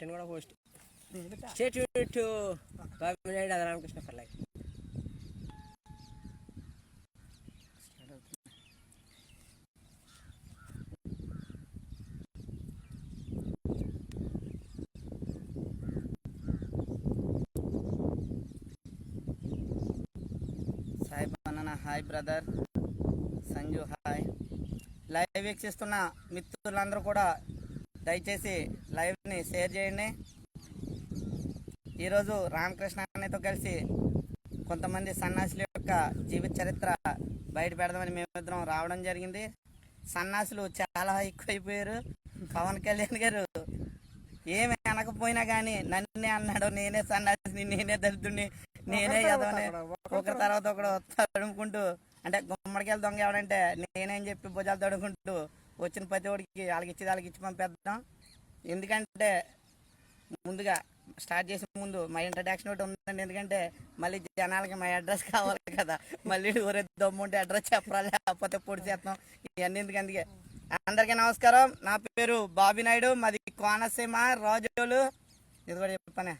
పెట్టాను కూడా post. State to Babinaidu అదరామకృష్ణ పర్లేదు Sai banana hi brother. Sanju hi. Live వీక్షిస్తున్న మిత్రులందరూ కూడా దయచేసి లైవ్ని షేర్ చేయండి. ఈరోజు రామకృష్ణ అన్నయ్యతో కలిసి కొంతమంది సన్యాసుల యొక్క జీవిత చరిత్ర బయట పెడదామని మేమిద్దరం రావడం జరిగింది. సన్యాసులు చాలా ఎక్కువైపోయారు. పవన్ కళ్యాణ్ గారు ఏమి అనకపోయినా కానీ నన్నే అన్నాడు నేనే సన్యాసిని నేనే దళితుడిని నేనే ఎదవని ఒకరి తర్వాత ఒకడు తడుముకుంటూ అంటే గుమ్మడికాయలు దొంగ ఎవడంటే నేనేం చెప్పి భుజాలు తడుముకుంటూ వచ్చిన ప్రతి ఒడికి వాళ్ళకి ఇచ్చి వాళ్ళకి ఇచ్చి పంపేద్దాం. ఎందుకంటే ముందుగా స్టార్ట్ చేసే ముందు మా ఇంట్రడక్షన్ ఒకటి ఉందండి. ఎందుకంటే మళ్ళీ జనాలకి మా అడ్రస్ కావాలి కదా. మళ్ళీ ఊరే దమ్ముంటే అడ్రస్ చెప్పరా లేకపోతే పొడి చేస్తాం. ఇవన్నీ ఎందుకు అందుకే. అందరికీ నమస్కారం. నా పేరు బాబీ నాయుడు. మాది కోనసీమ రాజోలు. ఇది కూడా చెప్పానే?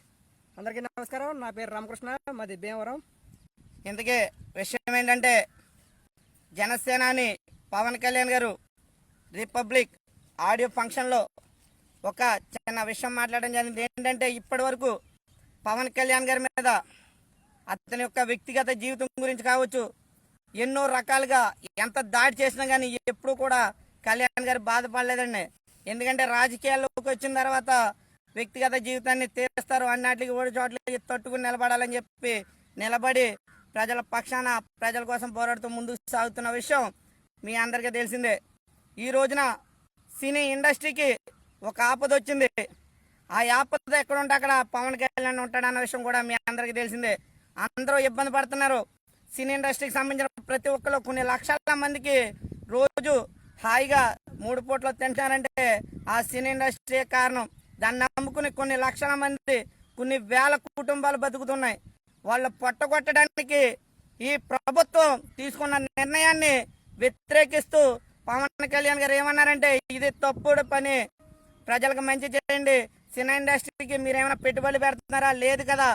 అందరికీ నమస్కారం. నా పేరు రామకృష్ణ. మాది భీమవరం. ఇంతకీ విషయం ఏంటంటే జనసేనాని పవన్ కళ్యాణ్ గారు రిపబ్లిక్ ఆడియో ఫంక్షన్లో ఒక చిన్న విషయం మాట్లాడడం జరిగింది. ఏంటంటే ఇప్పటి వరకు పవన్ కళ్యాణ్ గారి మీద అతని యొక్క వ్యక్తిగత జీవితం గురించి కావచ్చు ఎన్నో రకాలుగా ఎంత దాడి చేసినా కానీ ఎప్పుడు కూడా కళ్యాణ్ గారు బాధపడలేదండి. ఎందుకంటే రాజకీయాల్లోకి వచ్చిన తర్వాత వ్యక్తిగత జీవితాన్ని తీస్తారు అన్నింటికి ఓడి చోట్లకి తట్టుకుని నిలబడాలని చెప్పి నిలబడి ప్రజల పక్షాన ప్రజల కోసం పోరాడుతూ ముందుకు సాగుతున్న విషయం మీ అందరికీ తెలిసిందే. ఈ రోజున సినీ ఇండస్ట్రీకి ఒక ఆపద వచ్చింది. ఆ ఆపద ఎక్కడుంటే అక్కడ పవన్ కళ్యాణ్ ఉంటాడన్న విషయం కూడా మీ అందరికీ తెలిసిందే. అందరూ ఇబ్బంది పడుతున్నారు. సినీ ఇండస్ట్రీకి సంబంధించిన ప్రతి ఒక్కరు కొన్ని లక్షల మందికి రోజు హాయిగా మూడు పూటలు తింటారంటే ఆ సినీ ఇండస్ట్రీ కారణం? దాన్ని నమ్ముకుని కొన్ని లక్షల మంది కొన్ని వేల కుటుంబాలు బతుకుతున్నాయి. వాళ్ళ పొట్టగొట్టడానికి ఈ ప్రభుత్వం తీసుకున్న నిర్ణయాన్ని వ్యతిరేకిస్తూ పవన్ కళ్యాణ్ గారు ఏమన్నారంటే ఇది తప్పుడు పని. ప్రజలకు మంచి చేయండి. సినిమా ఇండస్ట్రీకి మీరు ఏమైనా పెట్టుబడి పెడుతున్నారా? లేదు కదా.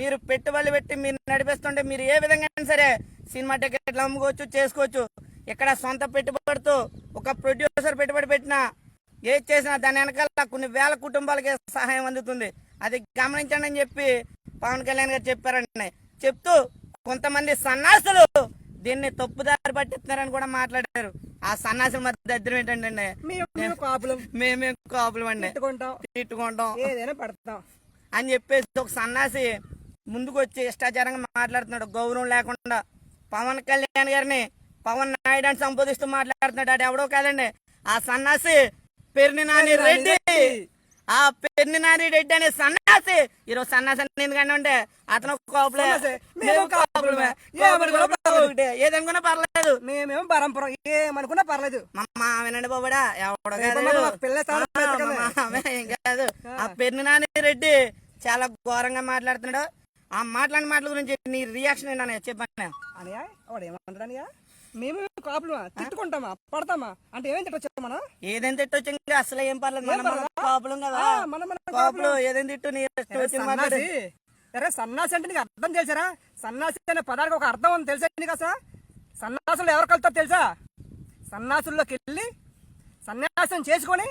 మీరు పెట్టుబడి పెట్టి మీరు నడిపిస్తుంటే మీరు ఏ విధంగా అయినా సరే సినిమా టికెట్లు అమ్ముకోవచ్చు చేసుకోవచ్చు. ఇక్కడ సొంత పెట్టుబడితో ఒక ప్రొడ్యూసర్ పెట్టుబడి పెట్టినా ఏది చేసినా దాని వెనకాల కొన్ని వేల కుటుంబాలకి సహాయం అందుతుంది. అది గమనించండి అని చెప్పి పవన్ కళ్యాణ్ గారు చెప్పారండి చెప్తూ కొంతమంది సన్నాసులు దీన్ని తప్పుదారి పట్టిస్తున్నారని కూడా మాట్లాడారు. ఆ సన్నాసుల మధ్య దరిద్రం ఏంటంటే మేము కాపులం. మేమేం కాపులం అండి తిట్టుకుంటాం. ఏదైనా పెడతాం. అని చెప్పేసి ఒక సన్నాసి ముందుకు వచ్చి ఇష్టాచారంగా మాట్లాడుతున్నాడు. గౌరవం లేకుండా పవన్ కళ్యాణ్ గారిని పవన్ నాయుడు అని సంబోధిస్తూ మాట్లాడుతున్నాడు. అది ఎవడో కాదండి. ఆ సన్నాసి పెర్ని నాని రెడ్డి. ఆ పెర్ని నాని రెడ్డి అనే సన్నాసి ఈరోజు సన్నాసి అని ఎందుకంటే అంటే అతను. ఒకటే. ఏదనుకున్నా పర్లేదు. మేమేమో పరంపరం ఏమనుకున్నా పర్లేదు. మా వినండి బాబుడా ఎవడో ఆ, ఏం కాదు. ఆ. రెడ్డి చాలా ఘోరంగా మాట్లాడుతున్నాడు. ఆ మాట్లాడిన మాటల గురించి నీ రియాక్షన్ ఏంటనే చెప్పాను అనియా వాడు ఏమంటాడు అనియా మేము కాపులమా? తిట్టుకుంటామా? పడతామా? అంటే ఏమేం తిట్టొచ్చా మనం? ఏదైనా తిట్టొచ్చు? అసలు ఏం పర్లేదు? కాపులం కదా. మనం కాపులు. ఏదైనా తిట్టు? మాట్లాడు. సన్నాసి అంటే నీకు అర్థం తెలుసారా? సన్నాసి అనే పదానికి ఒక అర్థం ఉంది తెలుసా నీకు అసలు? సన్నాసులు ఎవరు కలుగుతారు తెలుసా? సన్నాసుల్లోకి వెళ్ళి సన్యాసం చేసుకొని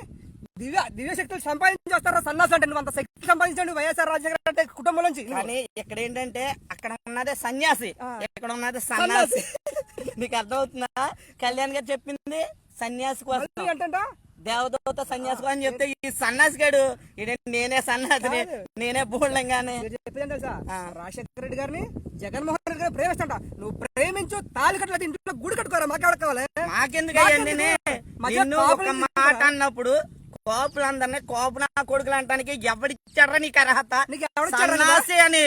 దివ్య దివ్య శక్తులు సంపాదించి వస్తారా సన్నాసి అంటే నువ్వు అంత శక్తి సంపాదించండి వైఎస్ఆర్ రాజశేఖర అంటే కుటుంబం నుంచి. కానీ ఇక్కడ ఏంటంటే అక్కడ ఉన్నదే సన్యాసి. ఇక్కడ ఉన్నదే సన్యాసి నీకు అర్థమవుతుందా? కళ్యాణ్ గారు చెప్పింది సన్యాసి కోసం. ఏంటంట? దేవదూత సన్యాసి అని చెప్తే ఈ సన్యాసి గడు నేనే సన్యాసిని కాదు. నేనే బూళ్ళంగానే మీరు చెప్పేది ఏంటో తెలుసా? ఆ. రాజశేఖర రెడ్డి గారిని జగన్మోహన్ రెడ్డి గారిని ప్రేమిస్తంట. నువ్వు ప్రేమించు తాలి కట్టలేదు ఇంట్లో గుడి కట్టుకోరా? మాకెవడ కావాలి? మాకెందుకు? అయ్యండి మాట అన్నప్పుడు కోపులందరినీ కోపు నా కొడుకులు అంటానికి ఎవడిచ్చాడ్రా నీకు అర్హత? సన్నాసి అని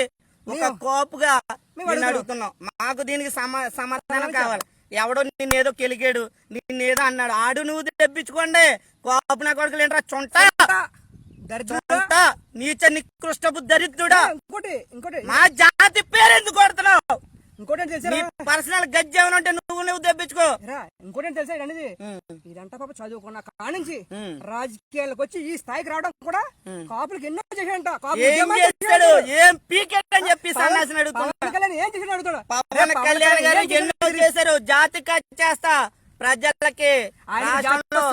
ఒక కోపుగా నిన్ను అడుగుతున్నాం. మాకు దీనికి సమా సమాధానం కావాలి. ఎవడో నిన్నేదో కెలికాడు నిన్నేదో అన్నాడు. ఆడు నువ్వు తెప్పించుకోండి. కోపు నా కొడుకులు ఏంట్రా? చుంట. నీచ నికృష్టపు దరిద్రుడా ఇంకోటి ఇంకోటి. మా జాతి పేరు ఎందుకు కొడుతున్నావు? ఇంకోటి తెలుసా పర్సనల్ గజ్జి ఏమైనా ఉంటే నువ్వు నువ్వు తెప్పించుకో. ఇంకోటి తెలుసా అనేది ఇదంతా పాప చదువుకున్న కానించి. రాజకీయాలకు వచ్చి ఈ స్థాయికి రావడం కూడా కాపులకు ఎన్నో చేశాడంట కాపులు ఏం పీకెట్ అని చెప్పి సన్నాసిని అడుగుతున్నా ఏం చేశాడు అడుగుతాడు? పవన్ కళ్యాణ్ గారు ఎన్నో చేశారు. జాతి చేస్తా ప్రజలకి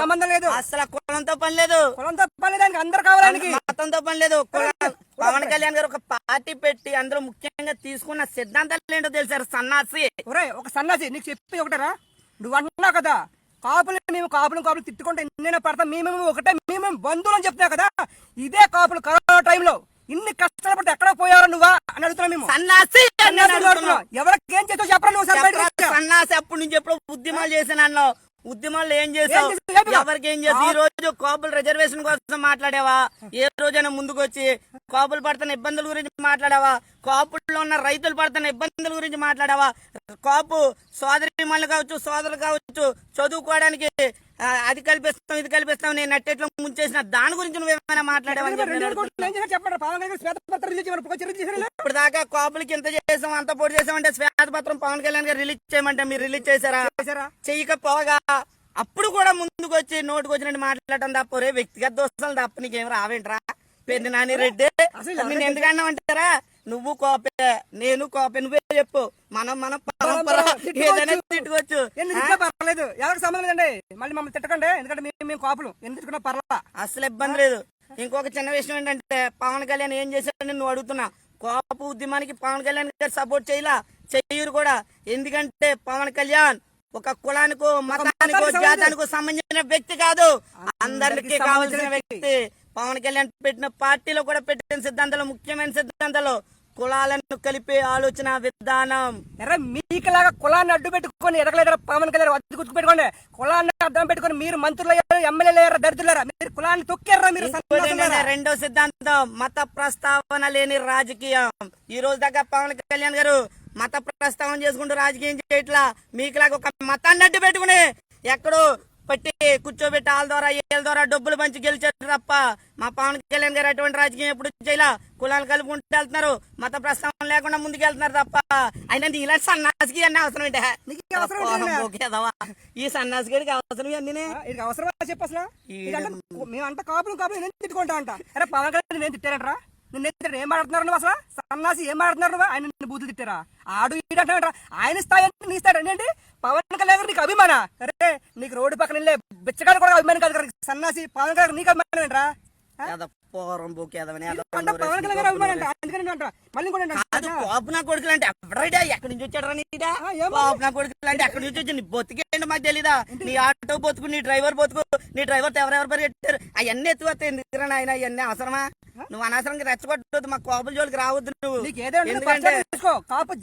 సంబంధం లేదు. అసలు కులంతో పని లేదు. కులంతో పని దానికి అందరు కావాలానికి. మతంతో పని లేదు. పవన్ కళ్యాణ్ గారు ఒక పార్టీ పెట్టి అందులో ముఖ్యంగా తీసుకున్న సిద్ధాంతాలు ఏంటో తెలుసారు సన్నాసి. ఒరే ఒక సన్నాసి నీకు చెప్పి ఒకటరా నువ్వు అంటున్నావు కదా కాపులు మేము కాపులు కాపులు తిట్టుకుంటే ఎన్నైనా పడతాం. మేము ఒకటే మేము బంధువులు అని చెప్తున్నావు కదా. ఇదే కాపులు కరోనా టైంలో ఇన్ని కష్టాలు పడితే ఎక్కడ పోయారో నువ్వా? అని అడుగుతున్నాం మేము. సన్నాసి. ఎవరికి ఏం చేస్తావు చెప్పరా నువ్వు ఒకసారి బయటకు చెప్పరా, రా. సన్నాసి అప్పుడు నుంచి ఎప్పుడు ఉద్యమాలు చేశాను అన్నావు. ఉద్యమాల్లో ఏం చేసావు? చేసావు? ఎవరికి ఏం చేసి ఈ రోజు కాపులు రిజర్వేషన్ కోసం మాట్లాడావా? ఏ రోజైనా ముందుకు వచ్చి కాపులు పడుతున్న ఇబ్బందుల గురించి మాట్లాడావా? కాపుల్లో ఉన్న రైతులు పడుతున్న ఇబ్బందుల గురించి మాట్లాడావా? కాపు సోదరి కావచ్చు సోదరులు కావచ్చు చదువుకోవడానికి అది కల్పిస్తాం ఇది కల్పిస్తాం నేను నట్టేట్లో ముంచేసిన దాని గురించి నువ్వేమైనా మాట్లాడావని ఇప్పుడు దాకా కాపులకి ఎంత చేసాం అంత పోటీ చేసామంటే శ్వేతపత్రం పవన్ కళ్యాణ్ గారు రిలీజ్ చేయమంటే మీరు రిలీజ్ చేశారా? చెయ్యకపోగా అప్పుడు కూడా ముందుకు వచ్చి నోటుకు వచ్చినట్టు మాట్లాడటం తప్ప రే వ్యక్తిగత దోషాలు తప్ప నీకేం రావేంట్రా? పెద్ద నాని రెడ్డి ఎందుకన్నా అంటారా నువ్వు కోపే నేను కోపే. నువ్వే చెప్పు. మనం మనం పరంపర ఏదైనా తిట్టుకోవచ్చు. పర్వాలేదు. ఎవరికి సంబంధం లేదండి. మళ్ళీ మమ్మల్ని తిట్టకండి. ఎందుకంటే మేము మేము కాపులు. ఎందుకు తిట్టుకున్నా పర్వాలా? అసలు ఇబ్బంది లేదు. ఇంకొక చిన్న విషయం ఏంటంటే పవన్ కళ్యాణ్ ఏం చేశాడని నువ్వు అడుగుతున్నా. కోప ఉద్యమానికి పవన్ కళ్యాణ్ గారు సపోర్ట్ చేయలా? చెయ్యరు కూడా. ఎందుకంటే పవన్ కళ్యాణ్ ఒక కులానికో మతానికో జాతానికో సంబంధించిన వ్యక్తి కాదు. అందరికీ కావాల్సిన వ్యక్తి. పవన్ కళ్యాణ్ పెట్టిన పార్టీలో కూడా పెట్టిన సిద్ధాంతాలు ముఖ్యమైన సిద్ధాంతాలు. కులాలను కలిపే ఆలోచన విధానం. ఎర్ర మీకులాగా కులాన్ని అడ్డు పెట్టుకొని ఎరగలేరు పవన్ కళ్యాణ్ అడ్డు గుర్తు పెట్టుకోండి కులాన్ని అడ్డం పెట్టుకొని మీరు మంత్రులు అయ్యారు ఎమ్మెల్యేలు అయ్యారు దరిద్రులారా మీరు కులాన్ని తొక్కారా మీరు రెండో సిద్ధాంతం మత ప్రస్తావన లేని రాజకీయం. ఈ రోజు దాకా పవన్ కళ్యాణ్ గారు మత ప్రస్తావన చేసుకుంటూ రాజకీయం చేయట్లా. మీకులాగా ఒక మతాన్ని అడ్డు పెట్టుకుని ఎక్కడో పట్టి కూర్చోబెట్టి వాళ్ళ ద్వారా వీళ్ళ ద్వారా డబ్బులు పంచి గెలిచారు తప్ప మా పవన్ కళ్యాణ్ గారు అటువంటి రాజకీయం ఎప్పుడు చేయలా. కులాలు కలుపుకుంటూ వెళ్తున్నారు మత ప్రస్తావన లేకుండా ముందుకు వెళ్తున్నారు తప్ప అయినా ఇలాంటి సన్నాసికి అన్నీ అవసరం ఏంటే? అవసరం? ఈ సన్నాసి గడికి అవసరం ఇది అవసరమా చెప్పు అసలు? మేమంతా కాపులు కాపులు తిట్టుకుంటా అంట? అరే పవన్ కళ్యాణ్ నేను తిట్టారంటరా? నిన్న ఏం మాట్లాడుతున్నారు నువ్వు అసలు? సన్నాసి ఏం మాట్లాడుతున్నారు నువ్వు? ఆయన నిన్ను బూతులు తిట్టారా? ఆడు ఈడంటారా ఆయన స్థాయి అంటే నీ స్థాయి ఏంటి? పవన్ కళ్యాణ్ నీకు అభిమాన? అరే నీకు రోడ్డు పక్కన వెళ్ళే బిచ్చగాడు కూడా అభిమానం కాదు సన్నాసి పవన్ కళ్యాణ్ నీకు అభిమానం ఏంట్రా? ఆ? ఏదో పోరం బుకేదమని ఏదో అంటే పవన్ కళ్యాణ్ గారు అభిమానం అంట అందుకని నేను అంటా మళ్ళీ కూడా కాదు కోపు నా కొడుకులు అంటే ఎవరైనా ఎక్కడి నుంచి వచ్చాడు నీడా నా కొడుకులు అంటే ఎక్కడి నుంచి వచ్చి మాకు తెలీదా? నీ ఆటో బతుకు నీ డ్రైవర్ బతుకు నీ డ్రైవర్ ఎవరెవరు పరిగెట్టారు అవన్నీ ఎత్తుకొస్తాయి ఎందుకురా నాయన అవన్నీ అవసరమా? నువ్వు అనవసరంగా రెచ్చగొట్టదు మా కోపుల జోలికి రావద్దు నువ్వు. ఎందుకంటే కాపు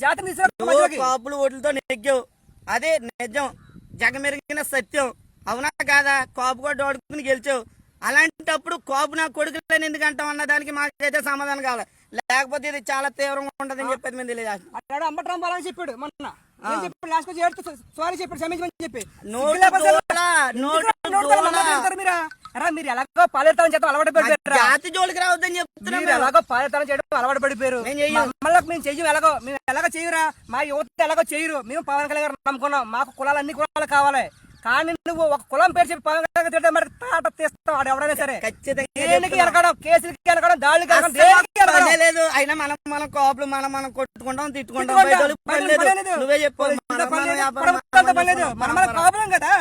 మధ్యలోకి. కాపులు ఓట్లతో నెగ్గావు. అదే నిజం. జగమెరిగిన సత్యం. అవునా కాదా? కాపు కూడా ఓడుకుని గెలిచావు. అలాంటప్పుడు కాపు నా కొడుకులని ఎందుకు అంటాం అన్న దానికి మాకైతే సమాధానం కావాలి. లేకపోతే ఇది చాలా తీవ్రంగా ఉంటదని చెప్పేది మేము తెలియదు అట్లాడు అంబట్రాం బాలని చెప్పాడు మొన్న. చెప్పాడు? లాస్ట్ వచ్చి ఏడుతూ సారీ చెప్పాడు క్షమించమని చెప్పి మీరా? అరా మీరు ఎలాగో పాలేతామని చేత అలవాటు పడిపోయారు జాతి జోలికి రావద్దని చెప్తున్నాం మీరు ఎలాగో పాలేతామని చేయడం అలవాటు పడిపోయారు. మమ్మల్ని మేము చెయ్యం ఎలాగో మేము ఎలాగో చేయరా మా యువత ఎలాగో చేయరు మేము పవన్ కళ్యాణ్ గారు నమ్ముకున్నాం. మాకు కులాలు అన్ని కులాలు కావాలి. కానీ నువ్వు ఒక కులం పేరు చెప్పి పవన్ కళ్యాణ్ మరి తాట తీస్తావు వాడు ఎవడైనా సరే. ఖచ్చితంగా దేనికి కేసులకి ఎలగడం పనే లేదు అయినా మనం మనం కోపులు మనం మనం కొట్టుకుంటాం తిట్టుకుంటాం. నువ్వే చెప్పు. మన కాపులం కదా.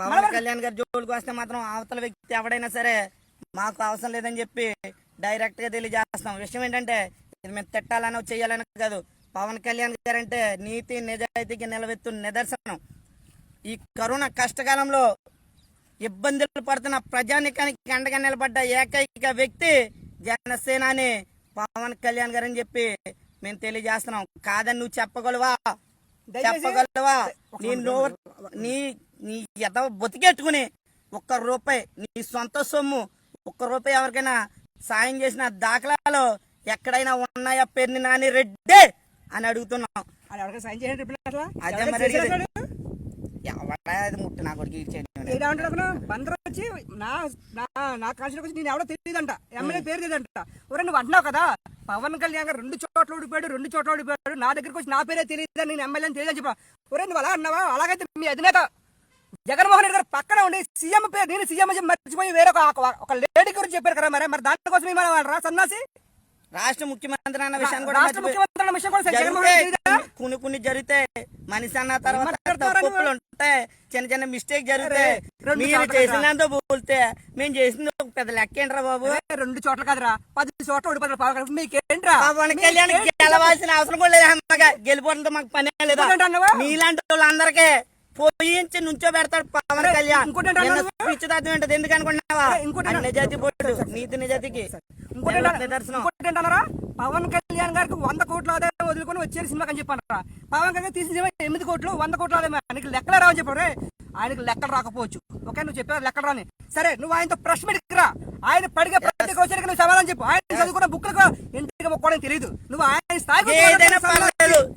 పవన్ కళ్యాణ్ గారి జోలికి వస్తే మాత్రం అవతల వ్యక్తి ఎవడైనా సరే మాకు అవసరం లేదని చెప్పి డైరెక్ట్గా తెలియజేస్తాం. విషయం ఏంటంటే ఇది మేము తిట్టాలనో చేయాలనో కాదు. పవన్ కళ్యాణ్ గారు అంటే నీతి నిజాయితీకి నిలవెత్తు నిదర్శనం. ఈ కరోనా కష్టకాలంలో ఇబ్బందులు పడుతున్న ప్రజానికానికి అండగా నిలబడ్డ ఏకైక వ్యక్తి జనసేనాని పవన్ కళ్యాణ్ గారు అని చెప్పి మేము తెలియజేస్తున్నాం. కాదని నువ్వు చెప్పగలవా? చెప్పగలవా? నీ నోరు నీ నీ ఎద బతికెట్టుకుని ఒక్క రూపాయి నీ సొంత సొమ్ము ఒక్క రూపాయి ఎవరికైనా సాయం చేసిన దాఖలాలు ఎక్కడైనా ఉన్నాయా పెరిని నాని రెడ్డి అని అడుగుతున్నాం. అది మరి చేసినా ముట్టు నా కొడుకు ఇచ్చేయండి బందరు వచ్చి నా నా నా వచ్చి నేను ఎవడో తెలియదంట. ఎమ్మెల్యే పేరు తెలియదంట. ఒరే నువ్వు అంటున్నావు కదా? పవన్ కళ్యాణ్ గారు రెండు చోట్ల ఓడిపోయాడు రెండు చోట్ల ఓడిపోయాడు. నా దగ్గరికి వచ్చి నా పేరే తెలియదు? నేను ఎమ్మెల్యే తెలియదని చెప్పా. ఒరే నువ్వు అలా అన్నావా? అలాగైతే మీ అధినేత జగన్మోహన్ రెడ్డి గారు పక్కన ఉండి సీఎం పేరు నేను సీఎం మర్చిపోయి వేరే ఒక- ఒక లేడీ గురించి చెప్పారు కదా మరి. మరి దానికోసం ఏమైనా సన్నాసి. రాష్ట్ర ముఖ్యమంత్రి అన్న విషయాన్ని కూడా రాష్ట్ర మర్చిపోయి- ముఖ్యమంత్రి అన్న విషయం కూడా? కొన్ని కొన్ని జరిగితే మనిషి అన్న తర్వాత? తప్పులు ఉంటాయి చిన్న చిన్న మిస్టేక్ జరిగితే రెండు మీరు చేసినంత పోలితే మేము చేసింది ఒక పెద్ద లెక్క ఏంట్రా బాబు రెండు చోట్ల కదరా పది చోట్ల ఓడిపోతారు పవన్. మీకేంట్రా పవన్ కళ్యాణ్ గెలవాల్సిన అవసరం కూడా లేదు గెలిపోవడంతో మాకు పనే లేదా? మీలాంటి వాళ్ళందరికీ పోయించి నుంచో పెడతాడు పవన్ కళ్యాణ్? పిచ్చిదార్థం ఏంటది? ఎందుకు అనుకుంటున్నావా? ఇంకోటి నిజాతి పోటు నీతి నిజాతికి పవన్ కళ్యాణ్ గారికి వంద కోట్ల ఆదాయం వదులుకొని వచ్చేది సినిమాకి అని చెప్పారా పవన్ కళ్యాణ్ తీసిన సినిమా ఎనిమిది కోట్లు వంద కోట్ల ఆదాయం. ఆయనకి లెక్కలే రావని చెప్పారు రే ఆయనకి లెక్కలు రాకపోవచ్చు. ఓకే నువ్వు చెప్పావు లెక్కలు రాని. సరే నువ్వు ఆయనతో ప్రశ్న పెట్టుకురా ఆయన పడిగే ప్రతి క్వశ్చన్ నువ్వు సమాధానం చెప్పు. ఆయన చదువుకున్న బుక్లకు ఇంటికి తెలియదు. నువ్వు ఆయన వచ్చి దేనికైనా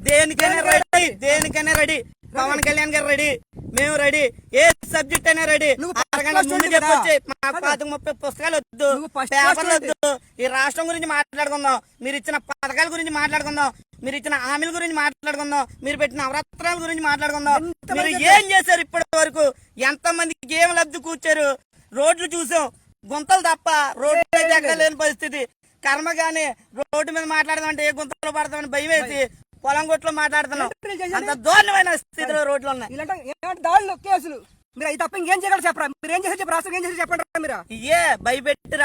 దేనికైనా రెడీ దేనికైనా రెడీ పవన్ కళ్యాణ్ గారు రెడీ. మేము రెడీ. ఏ సబ్జెక్ట్ అయినా రెడీ. అరగంట ముందు? చెప్పొచ్చి మా కాదు. పాతిక ముప్పై పుస్తకాలు వద్దు. పేపర్లు. వద్దు. ఈ రాష్ట్రం గురించి మాట్లాడుకుందాం. మీరు ఇచ్చిన పథకాల గురించి మాట్లాడుకుందాం. మీరు ఇచ్చిన హామీల గురించి మాట్లాడుకుందాం. మీరు పెట్టిన నవరత్నాల గురించి మాట్లాడుకుందాం. మీరు ఏం చేశారు ఇప్పటి వరకు? ఎంత మందికి ఏం లబ్ధి కూర్చారు? రోడ్లు చూసాం. గుంతలు తప్ప రోడ్లు ఎక్కలేని పరిస్థితి. కర్మగానే రోడ్డు మీద మాట్లాడదామంటే ఏ గుంతలో పడతామని భయం వేసి పొలం కొట్లో మాట్లాడుతున్నాం? అంత దారుణమైన స్థితిలో రోడ్లు ఉన్నాయి. ఇలాంటి దాడులు కేసులు మీరు అవి తప్ప ఇంకేం చేయగలరు చెప్పరా? మీరు ఏం చేసి రాష్ట్రం ఏం చేసి చెప్పండి మీరు. ఇయే భయపెట్టి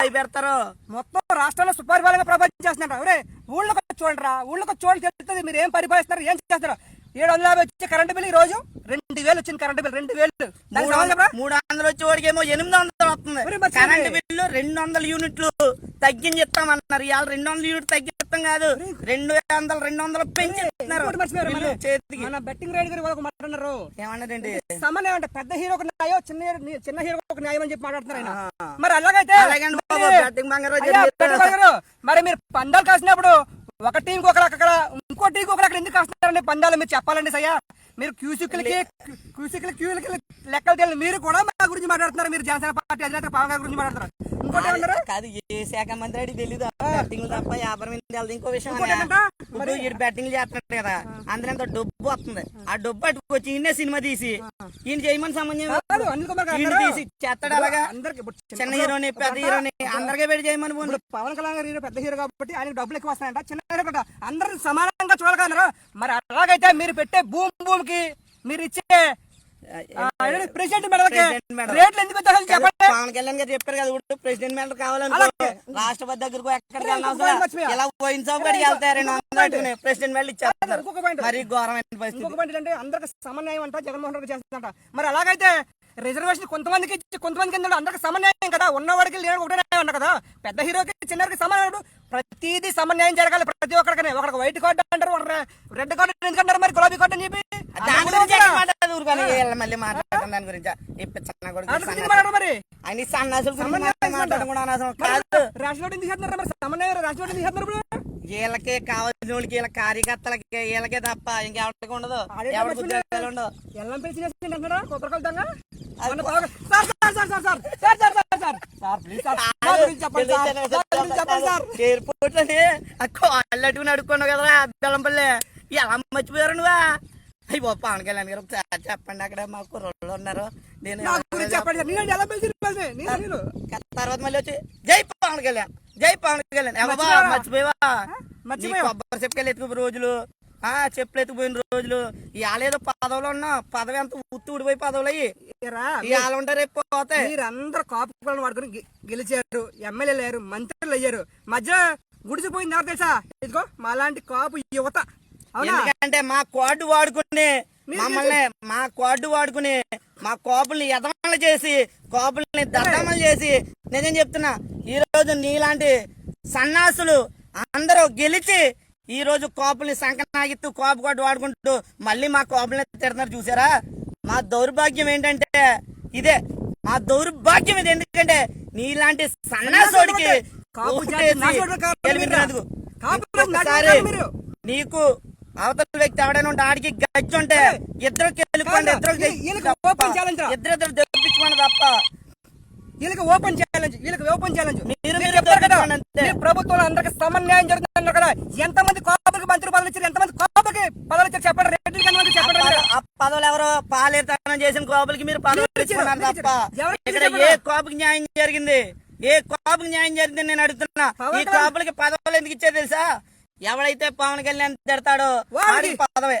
భయపెడతారో? మొత్తం రాష్ట్రంలో సుపరిపాలన ప్రభావితం చేస్తున్నారు వచ్చి చూడండి రా. ఊళ్ళోకి వచ్చి చూడండి తెలుస్తుంది మీరు ఏం పరిపాలిస్తున్నారు? ఏం చేస్తారు ఏడు వందల యాభై వచ్చే కరెంట్ బిల్ ఈ రోజు రెండు వేలు వచ్చింది కరెంట్ బిల్ రెండు వేలు మూడు వందలు వచ్చి వాడికి ఏమో ఎనిమిది వందలు వస్తుంది కరెంట్. బిల్లు రెండు వందల యూనిట్లు తగ్గించి ఇస్తామన్నారు ఇవాళ రెండు వందల యూనిట్ తగ్గిస్తాం కాదు రెండు వందలు రెండు వందలు పెంచి ఇస్తున్నారు ఇంకోటి మర్చిపోయారు బిల్లు మరి. చేతికి మన బెట్టింగ్ రైడ్ గారు ఒక మాట్లాడారు ఏమన్నారండి సమన్వయం అంటే పెద్ద హీరోకి న్యాయం చిన్న హీరో- చిన్న హీరోకి ఒక న్యాయం అని చెప్పి మాట్లాడుతున్నారు ఆయన. మరి అలాగైతే మరి మీరు పందాలు కాసినప్పుడు ఒక టీంకి ఒకరు అక్కడ ఇంకో టీంకి ఒకరు అక్కడ ఎందుకు వస్తున్నారని పందాలు మీరు చెప్పాలండి సయ్యా. మీరు క్యూసిక్లకి క్యూసిక్లు క్యూలకి లెక్కలు తెలియదు మీరు కూడా మా గురించి మాట్లాడుతున్నారు. మీరు జనసేన పార్టీ అధినేత పవన్ గారి గురించి మాట్లాడుతున్నారు. కాదు ఏ శాఖ మంత్రి అడిగి తెలీదు? బ్యాటింగ్ తప్ప వ్యాపారం తెలియదు ఇంకో విషయం ఇప్పుడు ఈడు బ్యాటింగ్ చేస్తున్నాడు కదా అందులో ఎంత డబ్బు వస్తుంది? ఆ డబ్బు పట్టుకొచ్చి ఈయనే సినిమా తీసి ఈయన చేయమని సంబంధం. తీసి చేస్తాడు అలాగా? చిన్న హీరోని పెద్ద హీరోని అందరికీ పెట్టి చేయమని పవన్ కళ్యాణ్ గారు పెద్ద హీరో కాబట్టి ఆయనకు డబ్బులు ఎక్కువ వస్తాయంట చిన్న హీరో కూడా అందరూ సమానంగా చూడగలరు మరి అలాగైతే మీరు పెట్టే భూమి భూమికి మీరు ఇచ్చే ప్రెసిడెంట్ మెడలకి. రేట్లు ఎందుకు చెప్పండి పవన్ కళ్యాణ్ గారు చెప్పారు కదా ఇప్పుడు ప్రెసిడెంట్ మెడల్ కావాలనుకో. రాష్ట్రపతి దగ్గరకు ఎక్కడికి వెళ్ళినా. ఇలా కాడికి వెళ్తారు ప్రెసిడెంట్ మెడల్ point. మరి ఘోరమైన పరిస్థితి ఏంటంటే అందరికి సమన్వయం అంట జగన్మోహన్ రెడ్డి చేస్తుందంట మరి అలాగైతే రిజర్వేషన్ కొంతమందికి కొంతమందికి అందరికి సమన్యాయం కదా. ఉన్నవాడికి లేని ఒకటే అన్న కదా. పెద్ద హీరోకి చిన్నకి సమన్యాడు ప్రతిదీ సమన్యాయం జరగాలి ప్రతి ఒక్కరికి ఒకరికి వైట్ కార్డు అంటారు రెడ్ కార్డు ఎందుకంటారు మరి? గులాబీ కార్డు అని చెప్పి? మళ్ళీ దాని గురించి. మరి? అని సమన్యాయం ఎందుకు చేస్తున్నారు వీళ్ళకే కావాల్సిన వాళ్ళకి వీళ్ళ కార్యకర్తలకి వీళ్ళకే తప్ప ఇంకెవరికి ఉండదు ఎవరికి. ఉద్యోగాలు ఉండవు ఎల్లం పిలిచి చేస్తుంది అంటున్నారా కొబ్బరికాయలు దొంగ మొన్న బాగా- sir sir sir sir sir sir sir sir sir sir please sir నా గురించి చెప్పండి సార్ నా గురించి చెప్పండి సార్ ఎయిర్పోర్ట్లోని అడుక్కున్నావు కదరా బెల్లంపల్లి ఎలా మర్చిపోయారు నువ్వా అయ్యి బాబు పవన్ కళ్యాణ్ గారు ఒకసారి చెప్పండి అక్కడ మా కుర్రోళ్ళు ఉన్నారు నేను తర్వాత మళ్ళీ వచ్చి జై పవన్ కళ్యాణ్ జై పవన్ కళ్యాణ్. మర్చిపోయావా? కొబ్బరి చెప్పుకెళ్ళి ఎత్తుకుపోయిన రోజులు. ఆ చెప్పులు ఎత్తుకుపోయిన రోజులు. ఇవాళేదో పదవులు ఉన్నా పదవి అంత ఉత్తి ఊడిపోయి పదవులు అయ్యి. ఇవాళ ఉంటే రేపు పోతాయి మీరందరూ కాపులను వాడుకొని గెలిచారు. ఎమ్మెల్యేలు అయ్యారు మంత్రులు అయ్యారు. మధ్య గుడిసిపోయింది ఎవరు తెలుసా? ఇదిగో మాలాంటి కాపు యువత. ఎందుకంటే మా కోడ్ వాడుకుని మమ్మల్ని మా కోడ్ వాడుకుని మా కోపుల్ని ఎదమలు చేసి కోపుల్ని దద్దమలు చేసి నిజం చెప్తున్నా ఈ రోజు నీలాంటి సన్నాసులు అందరూ గెలిచి ఈ రోజు కోపుల్ని సంకనాగిత్తు కోపు కోట వాడుకుంటూ మళ్ళీ మా కోపుల్ని తిడుతున్నారు చూసారా? మా దౌర్భాగ్యం ఏంటంటే ఇదే. మా దౌర్భాగ్యం ఇది ఎందుకంటే నీలాంటి సన్నాసుడికి. నీకు అవతల వ్యక్తి ఎవడైనా ఉంటే ఆడికి గచ్చి ఉంటే ఇద్దరు కాదు, ఇద్దరు ఓపెన్ ఛాలెంజ్ రా. ఇద్దరు ఇద్దరు తెప్పించుకోండి తప్ప. వీళ్ళకి ఓపెన్ ఛాలెంజ్ వీళ్ళకి ఓపెన్ ఛాలెంజ్ మీరు మీరు చెప్పారు కదా? ప్రభుత్వంలో అందరికి సమన్యాయం జరుగుతుంది కదా. ఎంతమంది కోపలకి మంత్రి పదవులు ఇచ్చారు? ఎంతమంది కోపలకి పదవులు ఇచ్చారు? చెప్పండి రెడ్డి ఎంతమంది చెప్పండి ఆ పదవులు ఎవరో పాలేతనం చేసిన కోపలకి మీరు పదవులు ఇచ్చుకున్నారు తప్ప. ఇక్కడ ఏ. కోపకి న్యాయం జరిగింది? ఏ కోపకి న్యాయం జరిగింది నేను అడుగుతున్నా. ఈ కోపలకి పదవులు ఎందుకు ఇచ్చారు తెలుసా? ఎవడైతే పవన్ కళ్యాణ్ తిడతాడో. వాడికి. పదవే.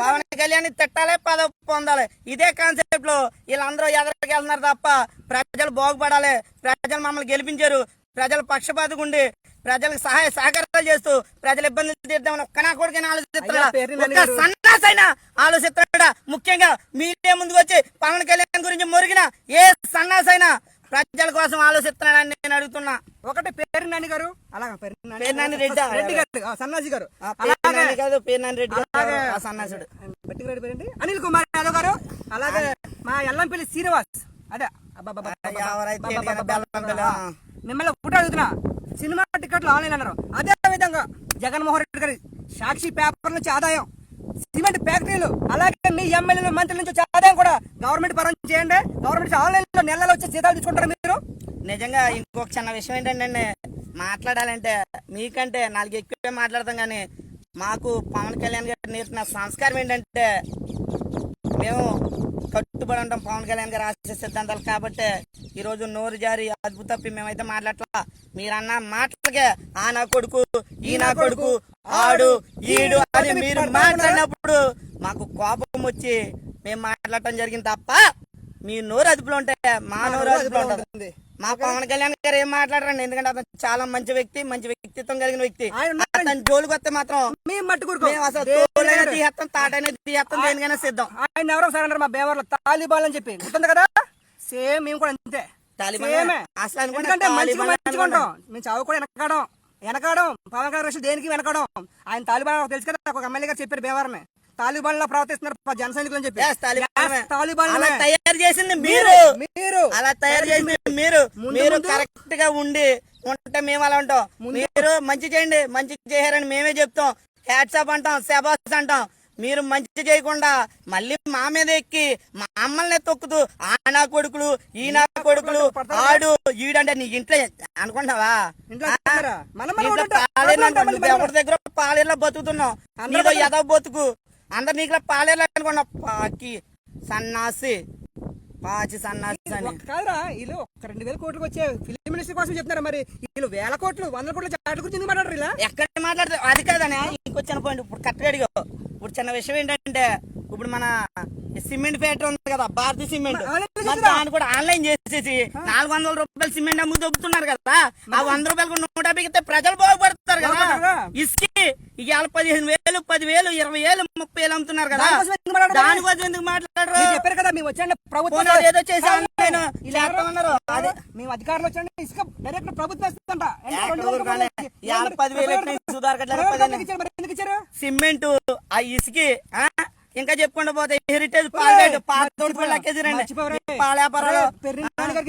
పవన్ కళ్యాణ్ తిట్టాలే పదవి పొందాలి. ఇదే కాన్సెప్ట్లో వీళ్ళందరూ ఎదరికి వెళ్తున్నారు తప్ప ప్రజలు బాగుపడాలి. ప్రజలు మమ్మల్ని గెలిపించారు. ప్రజలు పక్షపాతకుండి ప్రజలకు సహాయ సహకారాలు చేస్తూ ప్రజల ఇబ్బందులు తీర్దామని ఒక్క నా కొడుకు అయ్యా, ఆలోచిస్తున్నాడా సన్నాసైనా ఆలోచిస్తున్నాడా? ముఖ్యంగా మీడియా ముందుకు వచ్చి పవన్ కళ్యాణ్ గురించి మొరిగిన ఏ సన్నాసైనా ప్రజల కోసం ఆలోచిస్తున్నాడని నేను అడుగుతున్నా. ఒకటి పేరు నాని గారు అలాగే పేరు నాని రెడ్డి. రెడ్డి గారు. సన్నాసి అలాగే రెడ్డి అలాగే ఆ సన్నాసుడు. బట్టి రెడ్డి పేరేంటి? అనిల్ కుమార్ యాదవ్ గారు. అలాగే మా ఎల్లంపల్లి శ్రీనివాస్. అదే. మిమ్మల్ని ఒకటి అడుగుతున్నా. సినిమా టికెట్లు ఆన్లైన్ అన్నారు. అదే విధంగా జగన్మోహన్ రెడ్డి గారి సాక్షి పేపర్ నుంచి ఆదాయం. సిమెంట్ ఫ్యాక్టరీలు అలాగే మీ ఎమ్మెల్యేలు మంత్రుల నుంచి ఆదాయం కూడా గవర్నమెంట్ పరం చేయండి. గవర్నమెంట్ ఆన్లైన్లో నెలలో వచ్చే జీతాలు తీసుకుంటారు మీరు. నిజంగా ఇంకొక చిన్న విషయం ఏంటంటే మాట్లాడాలంటే మీకంటే నాలుగు ఎక్కువే మాట్లాడతాం కానీ మాకు పవన్ కళ్యాణ్ గారు నేర్పిన సంస్కారం ఏంటంటే మేము కట్టుబడి ఉంటాం పవన్ కళ్యాణ్ గారు ఆశయ సిద్ధాంతాలు కాబట్టి ఈ రోజు నోరు జారి అద్భుత తప్పి మేమైతే మాట్లాడలా మీరన్న మాటలకే ఆ నా కొడుకు ఈ నా కొడుకు ఆడు ఈడు అని మీరు మాట్లాడినప్పుడు మాకు కోపం వచ్చి మేము మాట్లాడటం జరిగింది తప్ప మీ నోరు అదుపులో ఉంటే మా నోరు అదుపులో ఉంటుంది. మా పవన్ కళ్యాణ్ గారు ఏం మాట్లాడరండి? ఎందుకంటే అతను చాలా మంచి వ్యక్తి మంచి వ్యక్తిత్వం కలిగిన వ్యక్తి. అతను జోలికి వస్తే మాత్రం మేము తాటైనా దేనికైనా సిద్ధం. ఆయన ఎవరో మా బేవర్లో తాలిబాన్ అని చెప్పి. గుర్తుంది కదా? సేమ్ మేము కూడా అంతే. అసలు మంచిగా మంచిగా మేము చావు కూడా వెనకడం. వెనకడం. పవన్ కళ్యాణ్ దేనికి వెనకడం? ఆయన తాలిబాన్ తెలుసు కదా ఒక ఎమ్మెల్యే గారు చెప్పారు బేవరమే తాలిబాన్లో ప్రవర్తిస్తున్నారు జన సైనికులు అని చెప్పి. తాలిబాన్ అలా. తయారు చేసింది మీరు మీరు. అలా తయారు చేసింది మీరు. మీరు కరెక్ట్గా ఉండి ఉంటే మేము అలా ఉంటాం. మీరు మంచి చేయండి మంచి చేయారని మేమే చెప్తాం. హ్యాట్సాప్ అంటాం శబాస్ అంటాం. మీరు మంచి చేయకుండా మళ్ళీ మా మీద ఎక్కి మా అమ్మల్ని తొక్కుతూ ఆ నా కొడుకులు ఈ నా కొడుకులు ఆడు ఈడంటే నీ ఇంట్లో అనుకుంటావా. పాలేరు దగ్గర పాలేరులో బతుకుతున్నాం అందరూ నీదో బతుకు- ఎదవ బతుకు. అందరు నీకు పాలేరు అనుకున్నా పాకి సన్నాసి పాచి సన్నాసి ఒక్క కాదురా వీళ్ళు ఒక రెండు వేల కోట్లకు వచ్చే ఫిలిం మినిస్టర్ కోసం చెప్తున్నారు మరి? వీళ్ళు వేల కోట్లు వందల కోట్ల చాట్ల గురించి మాట్లాడరు ఇలా? ఎక్కడ మాట్లాడితే అది కాదనే ఇంకో చిన్న పాయింట్ ఇప్పుడు కరెక్ట్గా అడిగా. ఇప్పుడు చిన్న విషయం ఏంటంటే ఇప్పుడు మన సిమెంట్ ఫ్యాక్టరీ ఉంది కదా భారతీయ సిమెంట్? దాన్ని కూడా ఆన్లైన్ చేసేసి నాలుగు వందల రూపాయలు సిమెంట్ అమ్ము దొబ్బుతున్నారు కదా ఆ వంద రూపాయలు నూట యాభైకి ఇస్తే ప్రజలు బాగుపడతారు కదా? ఇసుకి ఇవాళ పదిహేను వేలు పదివేలు ఇరవై వేలు ముప్పై వేలు అమ్ముతున్నారు కదా. దానికోసం ఎందుకు మాట్లాడరు? దానికోసం ఎందుకు మాట్లాడరు? చెప్పారు కదా మేము వచ్చాండి ప్రభుత్వం ఏదో చేసాం నేను ఇలా చేస్తామన్నారు. అదే. మేము అధికారులు వచ్చండి ఇసుక డైరెక్ట్ ప్రభుత్వం ఇస్తుందంట సిమెంట్ ఆ ఇసుకి ఆ? ఇంకా చెప్పుకుంటూ పోతే హెరిటేజ్ పాలరేట్ పాత లెక్కేసిరండి మర్చిపోయారు. పాల వ్యాపారాలు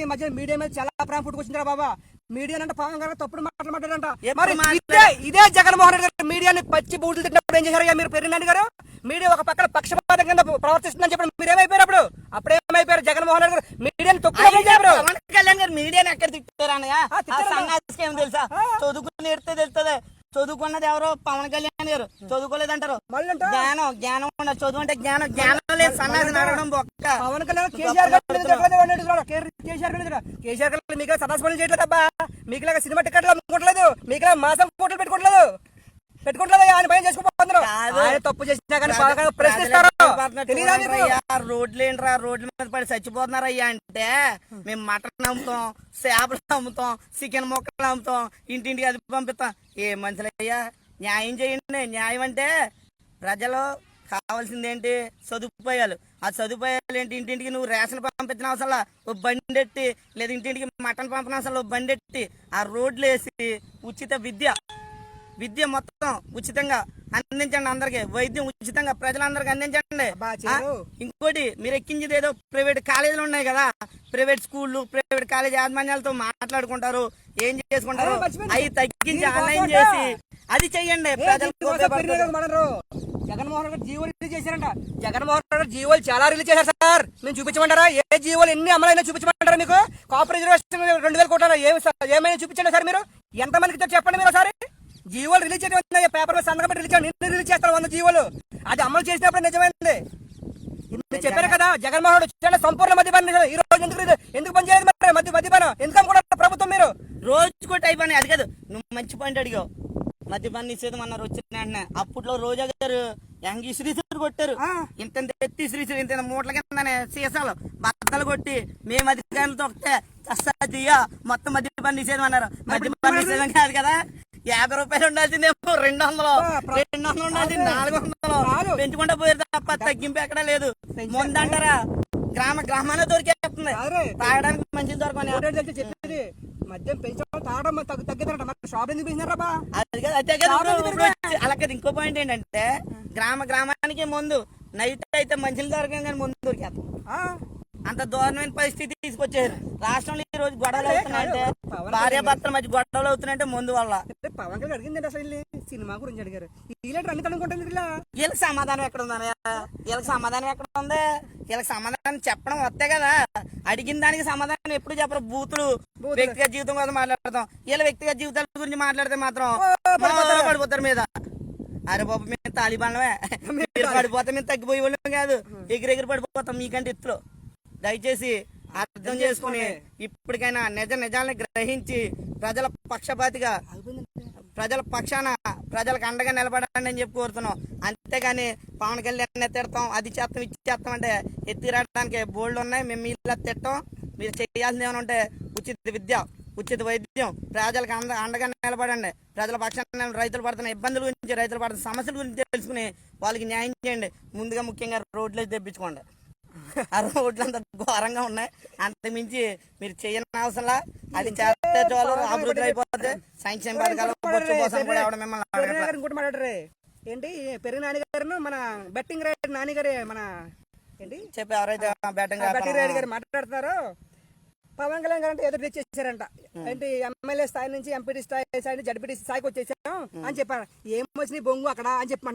మధ్య మీడియా మీద చాలా ప్రాణం పుట్టుకొచ్చిందిరా బాబా మీడియా అంటే పవన్ గారు తప్పుడు మాటలు మాట్లాడారంట మరి? ఇదే ఇదే జగన్మోహన్ రెడ్డి గారు మీడియాని పచ్చి బూతులు తిట్టినప్పుడు ఏం చేశారు మీరు పెర్రి నాని గారు? మీడియా ఒక పక్కన పక్షపాతం కింద ప్రవర్తిస్తుందని చెప్పి మీరు ఏమైపోయారు అప్పుడు అప్పుడు ఏమైపోయారు జగన్మోహన్ రెడ్డి గారు? మీడియాని తొక్కు కళ్యాణ్ గారు మీడియాని ఎక్కడ తిట్టారు తెలుసా. చదువుకుని నేర్తే తెలుస్తుంది. చదువుకున్నది ఎవరో పవన్ కళ్యాణ్ గారు. చదువుకోలేదంటారు. మళ్ళీ అంట? జ్ఞానం జ్ఞానం ఉండదు చదువు అంటే జ్ఞానం జ్ఞానం లేదు. సన్నాసి నడవడం బొక్క. పవన్ కళ్యాణ్ కేసీఆర్ కేసీఆర్. కేసీఆర్ మీకు సదాస్పల్లి చేయట్లేదు అబ్బా మీకు సినిమా టికెట్లు అమ్ముకోవట్లేదు. మీకు మాసం కోట్లు పెట్టుకోవట్లేదు. ఆయన. ఆయన తప్పు చేసినా కానీ ప్రశ్నిస్తారు. రోడ్లు ఏంట్రా? రోడ్ల మీద పడి చచ్చిపోతున్నారు అయ్యా అంటే మేము మటన్ అమ్ముతాం చేపలు అమ్ముతాం చికెన్ ముక్కలు అమ్ముతాం ఇంటింటికి అది పంపిస్తాం. ఏ మనుషులయ్యా న్యాయం చేయండి. న్యాయం అంటే ప్రజలు కావాల్సింది ఏంటి సదుపాయాలు. ఆ సదుపాయాలు ఏంటి? ఇంటింటికి నువ్వు రేషన్ పంపించిన అవసరం ఓ బండి ఎట్టి లేదా ఇంటింటికి మటన్ పంపిన అవసరం ఓ బండి ఎట్టి ఆ రోడ్లు వేసి ఉచిత విద్య విద్య మొత్తం ఉచితంగా అందించండి అందరికి. వైద్యం ఉచితంగా ప్రజలందరికి అందించండి. ఇంకోటి మీరు ఎక్కించేది ఏదో ప్రైవేట్ కాలేజీలు ఉన్నాయి కదా. ప్రైవేట్ స్కూళ్ళు ప్రైవేట్ కాలేజ్ యాజమాన్యాలతో మాట్లాడుకుంటారు. ఏం చేసుకుంటారు. అవి తగ్గించి ఆన్లైన్. చేసి అది చెయ్యండి జగన్మోహన్ రెడ్డి జీవోలు రిలీజ్ చేశారంట. జగన్మోహన్ రెడ్డి జీవోలు చాలా రిలీజ్ చేశారు సార్. మేము చూపించమంటారా? ఏ జీవోలు ఎన్ని అమలైనా చూపించమంటారా మీకు? కాపర్ రిజర్వేషన్ రెండు వేల కోట్ల ఏమైనా చూపించండి సార్ మీరు? ఎంతమందికి చెప్పండి మీరు ఒకసారి? జీవోలు రిలీజ్ చేయడం పేపర్ మీద సంతకం రిలీజ్ చేయండి నేను రిలీజ్ చేస్తాను వంద జీవోలు. అది అమలు చేసినప్పుడు నిజమైంది. నేను చెప్పాను కదా జగన్మోహన్ వచ్చాడు సంపూర్ణ మద్యపానం. ఈ రోజు ఎందుకు ఎందుకు పని చేయదు మరి? మద్య మద్యపానం. ఎందుకు అనుకుంటారు ప్రభుత్వం మీరు? రోజుకో టైప్ అని అది కాదు. నువ్వు మంచి పాయింట్ అడిగావు. మద్యపాన నిషేధం అన్నారు వచ్చిన వెంటనే. అప్పట్లో రోజా గారు యంగ్ శ్రీశ్వరు కొట్టారు. ఇంత ఎత్తి శ్రీశ్వరు ఇంత మూటల కిందనే సీసాలు బద్దలు కొట్టి మేము అధికారులు తొక్కితే కస్తాదియా మొత్తం మద్యపాన నిషేధం అన్నారు. మద్యపాన నిషేధం కాదు కదా. యాభై రూపాయలు ఉండాల్సిందేమో రెండు వందలు రెండు వందలు ఉండాల్సి అదే. నాలుగు వందలు. పెంచుకుంటా పోయారు తప్ప తగ్గింపు ఎక్కడా లేదు. ముందంటారా? గ్రామ గ్రామానే దొరికేస్తుంది. అదే. తాగడానికి మంచిది దొరకని చెప్పేది మద్యం పెంచడం తాగడం తగ్గు షాప్ ఎందుకు పెంచినారా? అలా ఇంకో పాయింట్ ఏంటంటే గ్రామ గ్రామానికి ముందు నైట్ అయితే మంచిలు దొరకం కానీ ముందు దొరికేస్తాం. అంత దారుణమైన పరిస్థితి తీసుకొచ్చారు. రాష్ట్రంలో ఈ రోజు గొడవలు అవుతున్నాయంటే భార్య భర్తల మధ్య గొడవలు అవుతున్నాయంటే ముందు వల్ల. పవన్ కళ్యాణ్ అడిగింది అసలు? సినిమా గురించి అడిగారు. అన్ని ఇలా వీళ్ళకి సమాధానం ఎక్కడ ఉందని వీళ్ళకి సమాధానం ఎక్కడ ఉంది? వీళ్ళకి సమాధానం చెప్పడం వస్తే కదా. అడిగిన దానికి సమాధానం ఎప్పుడు చెప్పరు? బూతులు. వ్యక్తిగత జీవితం కోసం మాట్లాడతాం. వీళ్ళ వ్యక్తిగత జీవితాల గురించి మాట్లాడితే మాత్రం పడిపోతారు. మీద. అరే బాబు మేము తాలిబాన్లమే. మీరు పడిపోతే మేము తగ్గిపోయే వాళ్ళం కాదు ఎగిరెగిరి పడిపోతాం మీకంటే ఎత్తులో. దయచేసి అర్థం చేసుకుని ఇప్పటికైనా నిజ నిజాలను గ్రహించి ప్రజల పక్షపాతిగా ప్రజల పక్షాన ప్రజలకు అండగా నిలబడండి అని చెప్పి కోరుతున్నాం. అంతేగాని పవన్ కళ్యాణ్ తిడతాం అది చేస్తాం ఇది చేస్తాం అంటే ఎత్తిరాడడానికి బోల్డ్ ఉన్నాయి. మేము ఇలా తిట్టం. మీరు చేయాల్సింది ఏమైనా ఉంటే ఉచిత విద్య ఉచిత వైద్యం. ప్రజలకు అంద అండగా నిలబడండి. ప్రజల పక్షాన రైతులు పడుతున్న ఇబ్బందుల గురించి రైతులు పడుతున్న సమస్యల గురించి తెలుసుకుని వాళ్ళకి న్యాయం చేయండి. ముందుగా ముఖ్యంగా రోడ్లు తెప్పించుకోండి. ఆ రోడ్లు అంత ఘోరంగా ఉన్నాయి. అంత మించి మీరు చేయని అవసరం అది చేస్తే చాలు అభివృద్ధి అయిపోతే సంక్షేమ పథకాలు కోసం కూడా ఎవడ మిమ్మల్ని పెరిగిన అడగట్లా. గారు ఇంకోటి మాట్లాడరే. ఏంటి పెరిగిన నాని గారు మన బెట్టింగ్ రైడ్ నాని గారి మన ఏంటి? చెప్పి ఎవరైతే బెట్టింగ్ రైడ్ గారు మాట్లాడుతున్నారో పవన్ కళ్యాణ్ గారు అంటే ఎదురు తెచ్చేసారంట. ఏంటి ఎమ్మెల్యే స్థాయి నుంచి ఎంపీటీ స్థాయి స్థాయి నుంచి జడ్పీటీ స్థాయికి వచ్చేసాం అని చెప్పారు. ఏం వచ్చినాయి బొంగు అక్కడ అని చెప్పి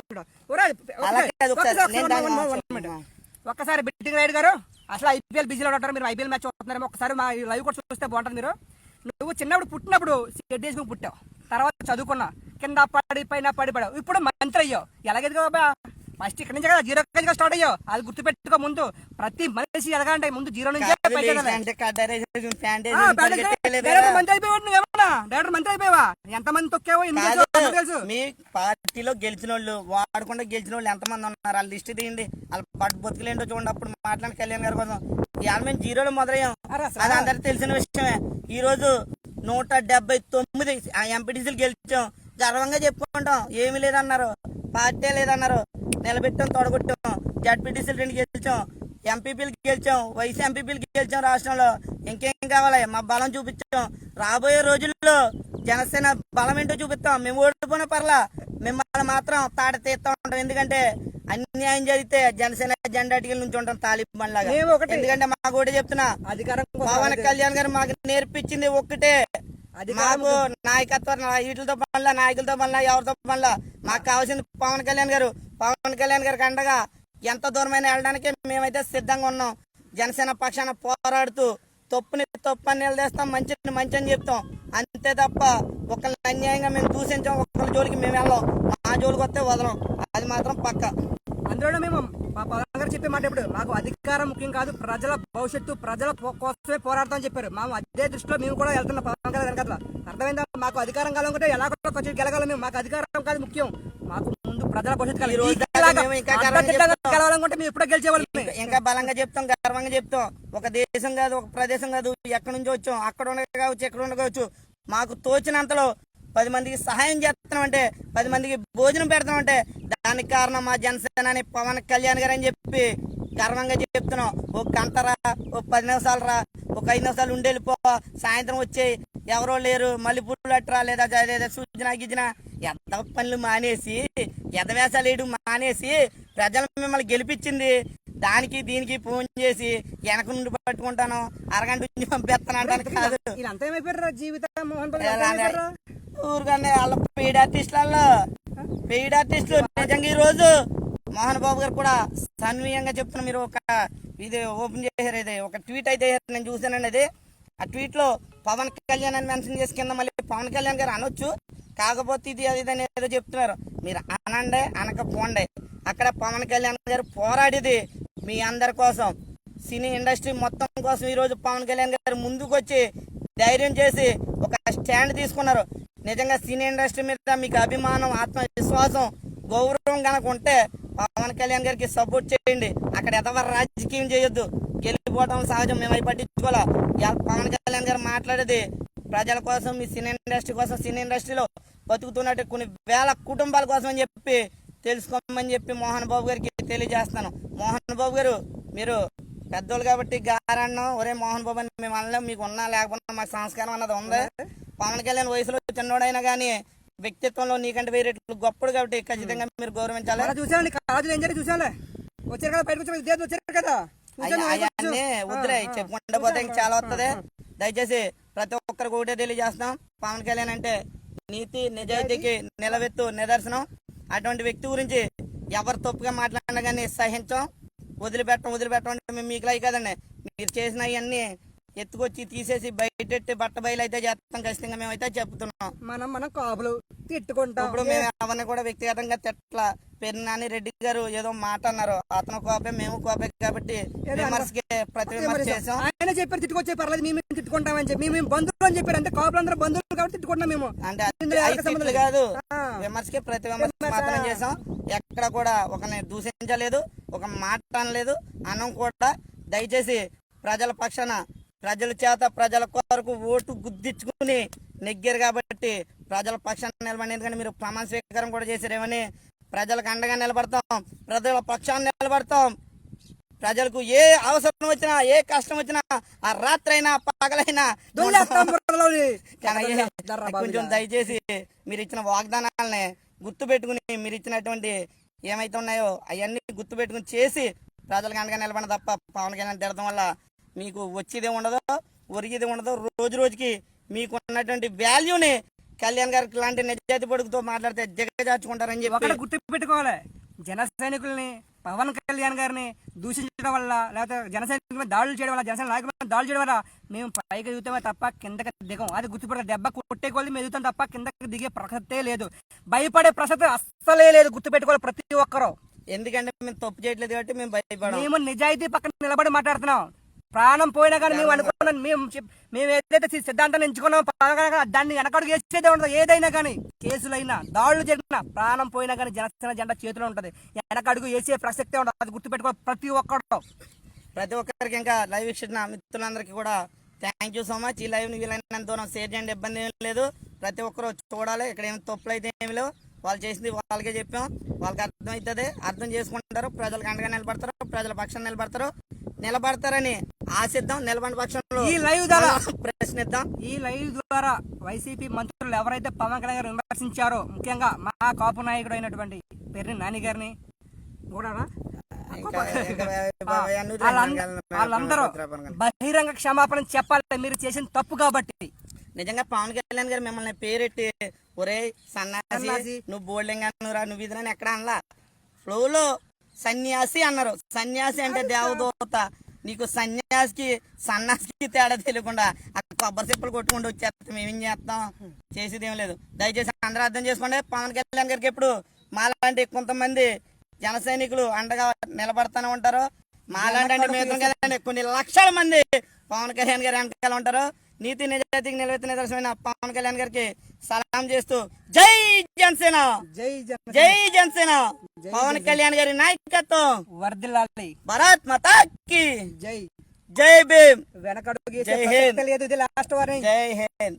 ఒకసారి. ఒక్కసారి, బిట్టింగ్ రైడ్ గారు అసలు ఐపీఎల్ బిజీలో ఉంటారు మీరు ఐపీఎల్ మ్యాచ్ చూస్తున్నారేమో ఒకసారి మా లైవ్ కూడా చూస్తే బాగుంటుంది మీరు నువ్వు చిన్నప్పుడు పుట్టినప్పుడు షెడ్ వేసుకుని పుట్టావు తర్వాత చదువుకున్నావు కింద పడి పైన పడి పడావు ఇప్పుడు మంత్రి అయ్యావు ఎలాగెదిగా బాబా ఫస్ట్ ఇక్కడ నుంచి కదా జీరో నుంచి స్టార్ట్ అయ్యావు అది గుర్తుపెట్టుకో ముందు. ప్రతి మనిషి ఎదగాలంటే ముందు జీరో నుంచి చేయి. డైరెక్టర్ మంత్రి అయిపోయావు? ఎంత మంది తొక్కావో తెలుసు. మీ పార్టీలో గెలిచిన వాళ్ళు వాడకుండా గెలిచిన వాళ్ళు ఎంతమంది ఉన్నారు? వాళ్ళ లిస్ట్ తీయండి. వాళ్ళ పట్టు బతుకులేంటో చూడండి. అప్పుడు మాట్లాడిన కళ్యాణ్ గారి కోసం. ఇవాళ మేము జీరోలో మొదలయ్యాం. అది అందరికి తెలిసిన విషయమే. ఈ రోజు నూట డెబ్బై తొమ్మిది ఎంపీటీసీలు గెలిచాం. గర్వంగా చెప్పుకుంటాం. ఏమీ లేదన్నారు. పార్టీ లేదన్నారు. నిలబెట్టాం తొడగొట్టాం. జడ్పీటీసీలు రెండు గెలిచాం ఎంపీపీలు గెలిచాం వైసీ ఎంపీపీలు గెలిచాం రాష్ట్రంలో. ఇంకేం కావాలి? మా బలం చూపించాం. రాబోయే రోజుల్లో జనసేన బలం ఏంటో చూపిస్తాం. మేము ఓడిపోయిన పర్లా మిమ్మల్ని మాత్రం తాట తీస్తా ఉంటాం. ఎందుకంటే అన్యాయం జరిగితే జనసేన జెండా అటికల నుంచి ఉంటాం తాలిబాన్ లాగా. ఎందుకంటే మాకు ఒకటి చెప్తున్నా. పవన్ కళ్యాణ్ గారు మాకు నేర్పించింది ఒక్కటే. మాకు నాయకత్వం వీటితో పనుల నాయకులతో పనుల ఎవరితో పనుల. మాకు కావాల్సింది పవన్ కళ్యాణ్ గారు. పవన్ కళ్యాణ్ గారికి అండగా ఎంత దూరమైన వెళ్ళడానికి మేమైతే సిద్ధంగా ఉన్నాం. జనసేన పక్షాన పోరాడుతూ తప్పుని తప్పు అని నిలదీస్తాం మంచిని మంచి అని చెప్తాం. అంతే తప్ప ఒకళ్ళని అన్యాయంగా మేము దూషించాం ఒకళ్ళ జోలికి మేము వెళ్ళాం. మా జోలికి వస్తే వదలం. అది మాత్రం పక్క. అందులో మేము మా పవన్ గారు చెప్పే మాట ఇప్పుడు మాకు అధికారం ముఖ్యం కాదు ప్రజల భవిష్యత్తు ప్రజల కోసమే పోరాడతామని చెప్పారు. మేము అదే దృష్టిలో మేము కూడా వెళ్తున్నాం పవన్ గారు వెనకాల అర్థమైందా? మాకు అధికారం కావాలనుకుంటే ఎలా కూడా కొంచెం గెలగాలి మేము. మాకు అధికారం కాదు ముఖ్యం. మాకు ముందు ప్రజల భవిష్యత్తు మేము ఇంకా ఇప్పుడే గెలిచేవాళ్ళం బలంగా చెప్తాం గర్వంగా చెప్తాం. ఒక దేశం కాదు ఒక ప్రదేశం కాదు. ఎక్కడి నుంచి వచ్చాం. అక్కడ ఉండగా కావచ్చు ఎక్కడ ఉండవచ్చు మాకు తోచినంతలో పది మందికి సహాయం చేస్తున్నామంటే పది మందికి భోజనం పెడతామంటే దానికి కారణం మా జనసేన అని పవన్ కళ్యాణ్ గారు అని చెప్పి గర్వంగా చెప్తున్నాం. ఓ గంట ఓ పది నిమిషాలు రా ఒక ఐదు నిమిషాలు ఉండేళ్ళిపో సాయంత్రం వచ్చి ఎవరో లేరు మళ్ళీ పుల్లు అట్టరా లేదా లేదా సూచన గిజన. ఎంత పనులు మానేసి ఎదవేసాలు వేయడం మానేసి ప్రజలు మిమ్మల్ని గెలిపించింది దానికి దీనికి ఫోన్ చేసి వెనక నుండి పట్టుకుంటాను అరగంట నుంచి పంపిస్తాను అంటాను కాదు. జీవితం? వాళ్ళ పెయిడ్ ఆర్టిస్టులలో పెయిడ్ ఆర్టిస్టులు నిజంగా ఈ రోజు మోహన్ బాబు గారు కూడా సన్వీయంగా చెప్తున్న మీరు ఒక ఇది ఓపెన్ చేశారు ఇది ఒక ట్వీట్ అయితే. నేను చూశానండి అది. ఆ ట్వీట్లో పవన్ కళ్యాణ్ అని మెన్షన్ చేసి కింద మళ్ళీ పవన్ కళ్యాణ్ గారు అనొచ్చు. కాకపోతే ఇది అది అని ఏదో చెప్తున్నారు. మీరు అనండే అనకపోండే. అక్కడ పవన్ కళ్యాణ్ గారు పోరాడేది మీ అందరి కోసం. సినీ ఇండస్ట్రీ మొత్తం కోసం ఈరోజు పవన్ కళ్యాణ్ గారు ముందుకు వచ్చి ధైర్యం చేసి ఒక స్టాండ్ తీసుకున్నారు. నిజంగా సినీ ఇండస్ట్రీ మీద మీకు అభిమానం ఆత్మవిశ్వాసం గౌరవం కనుక ఉంటే పవన్ కళ్యాణ్ గారికి సపోర్ట్ చేయండి. అక్కడ ఎదవరు రాజకీయం చేయొద్దు. గెలిపోవడం సహజం మేము అవి పవన్ కళ్యాణ్ గారు మాట్లాడేది ప్రజల కోసం మీ సినీ ఇండస్ట్రీ కోసం సినీ ఇండస్ట్రీలో బతుకుతున్నట్టు కొన్ని వేల కుటుంబాల కోసం అని చెప్పి తెలుసుకోమని చెప్పి మోహన్ బాబు గారికి తెలియజేస్తాను మోహన్ బాబు గారు మీరు పెద్దోళ్ళు కాబట్టి గారన్నాం ఒరే మోహన్ బాబు అని మేము అనలేం మీకు ఉన్నా లేకపోయినా మాకు సంస్కారం అన్నది ఉంది. పవన్ కళ్యాణ్ వయసులో చిన్నోడైనా కానీ వ్యక్తిత్వంలో నీకంటే వేరే గొప్పడు కాబట్టి ఖచ్చితంగా మీరు గౌరవించాలి. చూసామండి కాజులు ఏం జరిగి చూసాలే వచ్చారు కదా బయటకు వచ్చి విద్యార్థులు వచ్చారు కదా. వద్దులే చెప్పుకుంటూ పోతే చాలా వస్తుంది. దయచేసి ప్రతి ఒక్కరికి ఒకటే తెలియజేస్తాం పవన్ కళ్యాణ్ అంటే నీతి నిజాయితీకి నిలవెత్తు నిదర్శనం. అటువంటి వ్యక్తి గురించి ఎవరు తప్పుగా మాట్లాడినా కానీ సహించాం. వదిలిపెట్టం వదిలిపెట్టం అంటే మేము మీకు లై కదండి. మీరు చేసిన అవన్నీ ఎత్తుకొచ్చి తీసేసి బయటెట్టి బట్ట బయలు అయితే చేస్తాం ఖచ్చితంగా మేమైతే చెప్తున్నాం. మనం మనం కాపులు తిట్టుకుంటాం. ఇప్పుడు మేము అవన్నీ కూడా వ్యక్తిగతంగా తిట్ల పెరినాని రెడ్డి గారు ఏదో మాట అన్నారు. అతను కోపే మేము కోపే కాబట్టి విమర్శకి ప్రతి విమర్శ చేసాం ఆయన చెప్పారు తిట్టుకొచ్చే పర్లేదు మేము తిట్టుకుంటామని చెప్పి. మేము బంధువులు అని చెప్పారు. అంటే కాపులు అందరూ బంధువులు కాబట్టి తిట్టుకుంటున్నాం మేము. అంటే. కాదు. విమర్శకి ప్రతి విమర్శ. విమర్శ. మాత్రం చేసాం ఎక్కడ కూడా ఒకరిని దూషించలేదు ఒక మాట అనలేదు. అన్నం కూడా దయచేసి ప్రజల పక్షాన ప్రజల చేత ప్రజల కొరకు ఓటు గుద్దించుకుని నెగ్గారు కాబట్టి ప్రజల పక్షాన నిలబడి ఎందుకంటే మీరు ప్రమాణ స్వీకారం కూడా చేశారేమని ప్రజలకు అండగా నిలబడతాం ప్రజల పక్షాన నిలబడతాం ప్రజలకు ఏ అవసరం వచ్చినా ఏ కష్టం వచ్చినా ఆ రాత్రైనా పగలైనా. కానీ కొంచెం. దయచేసి మీరు ఇచ్చిన వాగ్దానాలని గుర్తు పెట్టుకుని మీరు ఇచ్చినటువంటి ఏమైతే ఉన్నాయో అవన్నీ గుర్తు పెట్టుకుని చేసి ప్రజలకు అండగా నిలబడి తప్ప పవన్ కళ్యాణ్ తిడడం వల్ల మీకు వచ్చేది ఉండదు ఒరిగేది ఉండదు రోజు రోజుకి మీకు ఉన్నటువంటి వాల్యూని కళ్యాణ్ గారికి లాంటి నిజాయితీ పొడుగుతో మాట్లాడితే దిగజార్చుకుంటారని చెప్పి గుర్తు పెట్టుకోవాలి జన సైనికుల్ని పవన్ కళ్యాణ్ గారిని దూషించడం వల్ల లేకపోతే జన సైనికుల మీద దాడులు చేయడం వల్ల జనసేన నాయకుల మీద దాడులు చేయడం వల్ల మేము పైకి ఎదుగుతామే తప్ప కిందకి దిగం. అది గుర్తుపెట్టాలి దెబ్బ కొట్టే కొద్ది మేము ఎదుగుతాం తప్ప కిందకి దిగే ప్రసక్తే లేదు. భయపడే ప్రసక్తి అస్సలే లేదు గుర్తుపెట్టుకోవాలి ప్రతి ఒక్కరూ. ఎందుకంటే మేము తప్పు చేయట్లేదు కాబట్టి మేము భయపడం మేము నిజాయితీ పక్కన నిలబడి మాట్లాడుతున్నాం. ప్రాణం పోయినా కానీ మేము అనుకున్నాం. మేము మేము ఏదైతే సిద్ధాంతాన్ని ఎంచుకున్నాం దాన్ని వెనకడుగు వేసేదే ఉండదు. ఏదైనా కానీ కేసులైనా దాడులు జరిగినా ప్రాణం పోయినా కానీ జనసేన జెండా చేతిలో ఉంటది. వెనకడుగు వేసే ప్రసక్తే ఉండదు. అది గుర్తుపెట్టుకోవాలి ప్రతి ఒక్కరు ప్రతి ఒక్కరికి ఇంకా లైవ్ వీక్షిస్తున్న మిత్రులందరికీ కూడా థ్యాంక్ యూ సో మచ్ ఈ లైవ్ వీలైనంత దూరం షేర్ చేయండి. ఇబ్బంది ఏం లేదు. ప్రతి ఒక్కరు చూడాలి. ఇక్కడ ఏమి తప్పులు అయితే ఏమి లేవు. వాళ్ళు చేసింది వాళ్ళకే చెప్పాం. వాళ్ళకి అర్థమవుతుంది. అర్థం చేసుకుంటారు. ప్రజలకు అండగా నిలబడతారు. ప్రజల పక్షాన నిలబడతారు. నిలబడతారని ఆశిద్దాం నిలబడిన పక్షంలో ఈ లైవ్ ద్వారా ప్రశ్నిద్దాం. ఈ లైవ్ ద్వారా వైసీపీ మంత్రులు ఎవరైతే పవన్ కళ్యాణ్ గారు విమర్శించారో ముఖ్యంగా మా కాపు నాయకుడు అయినటువంటి పెర్రి నాని గారిని కూడా వాళ్ళందరూ బహిరంగ క్షమాపణ చెప్పాలి మీరు చేసిన తప్పు కాబట్టి. నిజంగా పవన్ కళ్యాణ్ గారు మిమ్మల్ని పేరెట్టి ఒరే సన్నాసి. నువ్వు బోల్డింగ్ అన్నరా నువ్వు ఇదని ఎక్కడ అనలా? ఫ్లోలో సన్యాసి అన్నారు. సన్యాసి అంటే దేవదూత. నీకు సన్యాసికి సన్నాసికి తేడా తెలియకుండా ఆ కొబ్బరి చెప్పులు కొట్టుకుంటూ వచ్చేస్తాం. మేమేం చేస్తాం? చేసేది ఏం లేదు. దయచేసి అందరూ అర్థం చేసుకోండి. పవన్ కళ్యాణ్ గారికి ఎప్పుడు మాలాంటి కొంతమంది జన సైనికులు అండగా నిలబడతానే ఉంటారు. మాలాంటి అంటే కదండి. కొన్ని లక్షల మంది పవన్ కళ్యాణ్ గారి వెనకాల ఉంటారు. నీతి నిజాయితీకి నిలబెత్తిన నిదర్శనమైన పవన్ కళ్యాణ్ గారికి సలాం చేస్తూ జై జనసేన! జై జై జనసేన! పవన్ కళ్యాణ్ గారి నాయకత్వం! వర్దిల్లాలి భారత్ మాతాకి జై. జై భీమ్! వెనకడుగు జై హింద్. జై హింద్!